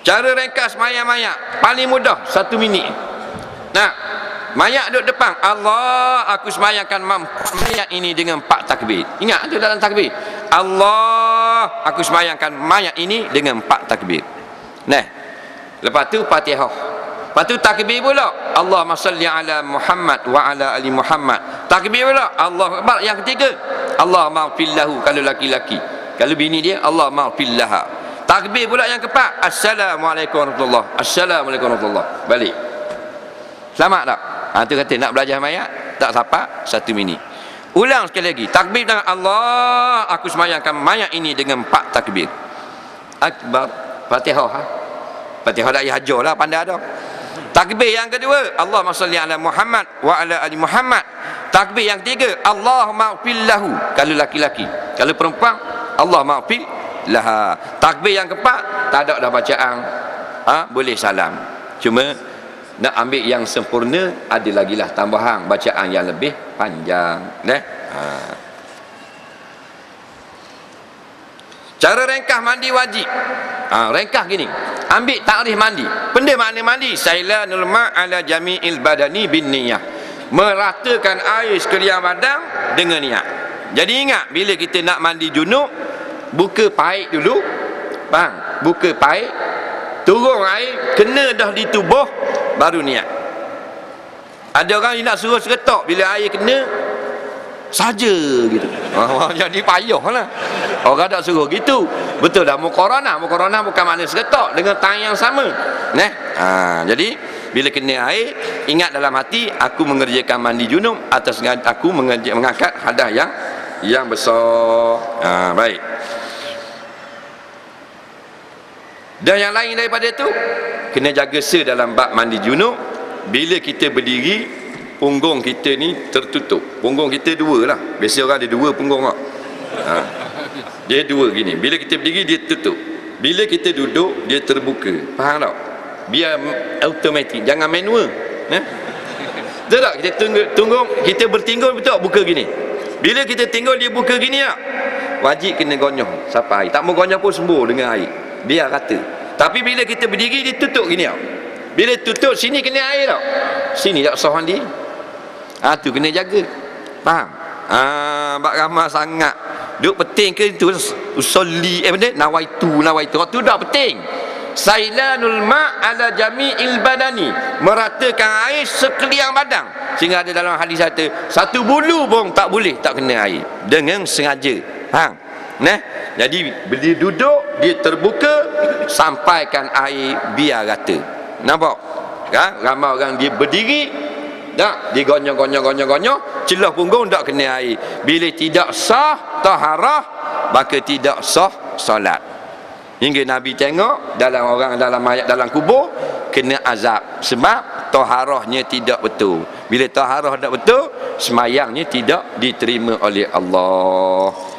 Cara ringkas mayat-mayat paling mudah satu minit. Nah, mayat duduk depan. Allah, aku semayangkan mayat ini dengan empat takbir. Ingat tu dalam takbir. Allah, aku semayangkan mayat ini dengan empat takbir. Nah, lepas tu Fatihah. Lepas tu takbir pula. Allahumma salli ala Muhammad wa ala ali Muhammad. Takbir pula. Allah. Yang ketiga. Allah ma'fillahu kalau laki-laki. Kalau bini dia, Allah ma'fillaha. Takbir pula yang keempat. Assalamualaikum warahmatullahi Assalamualaikum warahmatullahi Balik. Selamat tak? Ha, tu kata nak belajar mayat, tak sapa satu minit. Ulang sekali lagi. Takbir dengan Allah, aku semayangkan mayat ini dengan empat takbir. Akbar. Fatihah. Ha? Fatihah dah hajar lah, pandai dah. Takbir yang kedua, Allah salli ala Muhammad wa ala ali Muhammad. Takbir yang ketiga, Allah ma'fillahu. Kalau laki-laki. Kalau perempuan, Allah ma'fil laha takbir yang keempat tak ada dah bacaan. Ha? boleh salam. Cuma nak ambil yang sempurna ada lagi lah tambahan bacaan yang lebih panjang. Eh? ha. cara ringkas mandi wajib? Ha, ringkas gini. Ambil takrif mandi. Benda makna mandi? Saila nulma ala jami'il badani bin niyah meratakan air sekalian badan dengan niat. Jadi ingat bila kita nak mandi junub buka paip dulu. Bang buka paip turun air kena dah di tubuh baru niat. Ada orang yang nak suruh seretak bila air kena saja gitu. Jadi payah lah. Orang tak suruh gitu. Betul dah mukorana mukorana bukan makna seretak dengan tangan yang sama. Nah, ha, jadi bila kena air ingat dalam hati aku mengerjakan mandi junub atas aku mengangkat hadah yang yang besar. Ha, baik Dan yang lain daripada itu Kena jaga se dalam bab mandi junub. Bila kita berdiri Punggung kita ni tertutup. Punggung kita dua lah. Biasa orang ada dua punggung? Ha. Dia dua gini. Bila kita berdiri dia tutup Bila kita duduk dia terbuka. Faham tak? Biar automatik. Jangan manual. Eh? Betul tak? Kita tunggu, tunggu. Kita bertinggung betul buka gini? Bila kita tinggal dia buka gini tak? Wajib kena gonyong. Sampai Tak mau gonyong pun sembuh dengan air biar rata tapi bila kita berdiri dia tutup gini tau. Bila tutup sini kena air tau. Sini tak sah mandi. Ha, tu kena jaga. Faham? Ha, bak ramah sangat. Duk penting ke tu usolli eh benda? Nawaitu nawaitu tu. Dah penting sailanul ma ala jami'il badani. Meratakan air sekalian badan sehingga ada dalam hadis kata satu bulu pun tak boleh tak kena air. Dengan sengaja. Faham? Nah, jadi bila duduk dia terbuka sampaikan air biar rata. Nampak? Kan? Ramai orang dia berdiri tak dia gonyong gonyong gonyong gonyong celah punggung tak kena air. Bila tidak sah taharah maka tidak sah solat. Hingga Nabi tengok dalam orang dalam mayat dalam kubur kena azab sebab taharahnya tidak betul. Bila taharah tak betul, semayangnya tidak diterima oleh Allah.